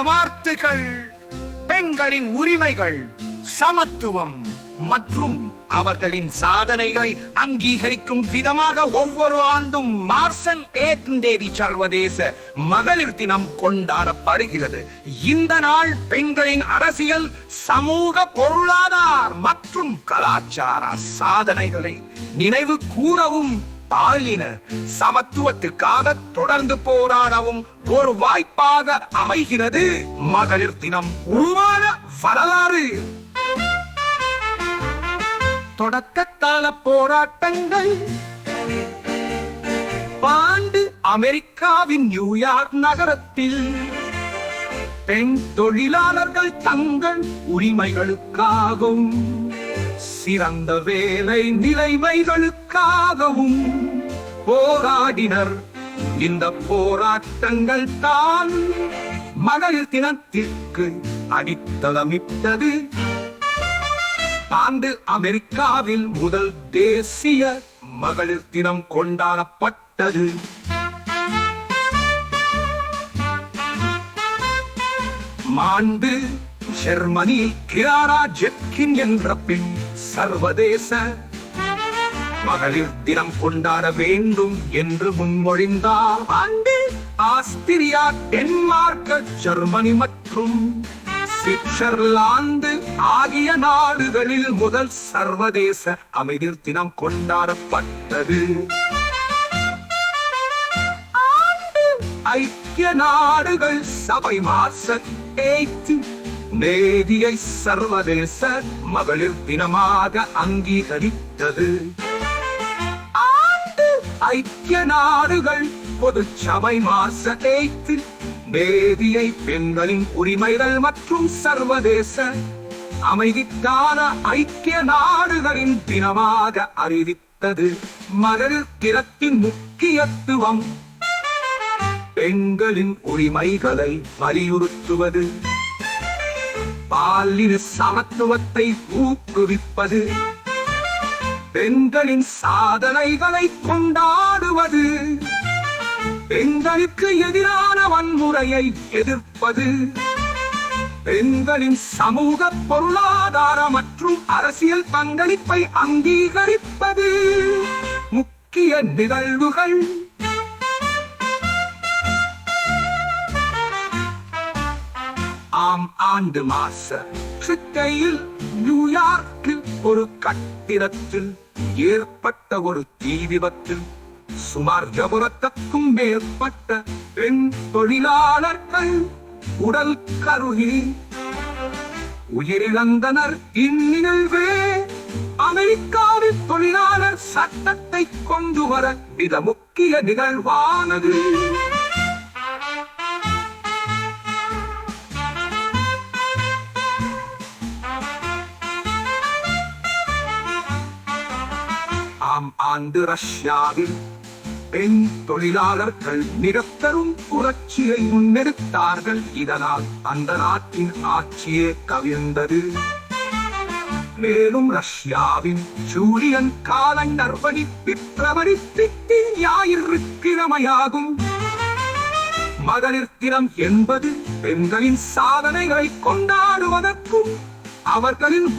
வார்த்தைகள் பெண்களின் உரிமைகள் சமத்துவம் மற்றும் அவர்களின் சாதனைகளை அங்கீகரிக்கும் விதமாக ஒவ்வொரு ஆண்டும் மார்சன் ஏட்டன் தேதி சர்வதேச மகளிர் தினம் கொண்டாடப்படுகிறது. இந்த நாள் பெண்களின் அரசியல் சமூக பொருளாதார மற்றும் கலாச்சார சாதனைகளை நினைவு கூறவும் பாலின சமத்துவத்திற்காக தொடர்ந்து போராடவும் ஒரு வாய்ப்பாக அமைகிறது மகளிர் தினம். உருவான வரலாறு. தொடக்கத்தால போராட்டங்கள். பாண்டு அமெரிக்காவின் நியூயார்க் நகரத்தில் பெண் தொழிலாளர்கள் தங்கள் உரிமைகளுக்காகவும் சிறந்த வேலை நிலைமைகளுக்காகவும் போராடினர். இந்த போராட்டங்கள் தான் மகளிர் தினத்திற்கு அடித்தளமிட்டது. ஆண்டு அமெரிக்காவில் முதல் தேசிய மகளிர் தினம் கொண்டாடப்பட்டது. மாண்டு ஜெர்மனி கிராரா ஜெப்கின் என்ற பெண் சர்வதேச மகளிர் தினம் கொண்டாட வேண்டும் என்று முன்மொழிந்தார். ஆண்டு ஆஸ்திரியா டென்மார்க் ஜெர்மனி மற்றும் சுவிட்சர்லாந்து ஆகிய நாடுகளில் முதல் சர்வதேச அமைதிர் தினம் கொண்டாடப்பட்டது. ஐக்கிய நாடுகள் சபை மாச மேதியை நேதியை சர்வதேச மகளிர் தினமாக அங்கீகரித்தது. ஆண்டு ஐக்கிய நாடுகள் பொது சபை மாச நேதியை பெண்களின் உரிமைகள் மற்றும் சர்வதேச அமைதிக்கான ஐக்கிய நாடுகளின் தினமாக அறிவித்தது. மகளிர் தினத்தின் முக்கியத்துவம் பெண்களின் உரிமைகளை வலியுறுத்துவது. பாலின சமத்துவத்தை ஊக்குவிப்பது பெண்களின் சாதனைகளை கொண்டாடுவது பெண்களுக்கு எதிரான வன்முறையை எதிர்ப்பது பெண்களின் சமூக பொருளாதார மற்றும் அரசியல் பங்களிப்பை அங்கீகரிப்பது முக்கிய நிகழ்வுகள். ஆம் ஆண்டு மாச சிட்டையில் நியூயார்க்கில் ஒரு கட்டிடத்தில் ஏற்பட்ட ஒரு தீ விபத்தில் சுமார் ஜபுரத்துக்கும் மேற்பட்ட பெண் தொழிலாளர்கள் உடல் கருகி உயிரிழந்தனர். இந்நிகழ்வே அமெரிக்காவின் தொழிலாளர் சட்டத்தை கொண்டு வர மிக முக்கிய நிகழ்வானது. ஆறாம் ஆண்டு ரஷ்யாவில் பெண் தொழிலாளர்கள் நிறத்தரும் புரட்சியை முன்னெடுத்தார்கள். இதனால் அந்த நாட்டின் ஆட்சியே கவிழ்ந்தது. மேலும் ரஷ்யாவின் சூரியன் காலன் படி பிப்ரவரி திட்டி ஞாயிறு கிழமையாகும். மகளிர் தினம் என்பது பெண்களின் சாதனைகளை கொண்டாடுவதற்கும் அவர்களின்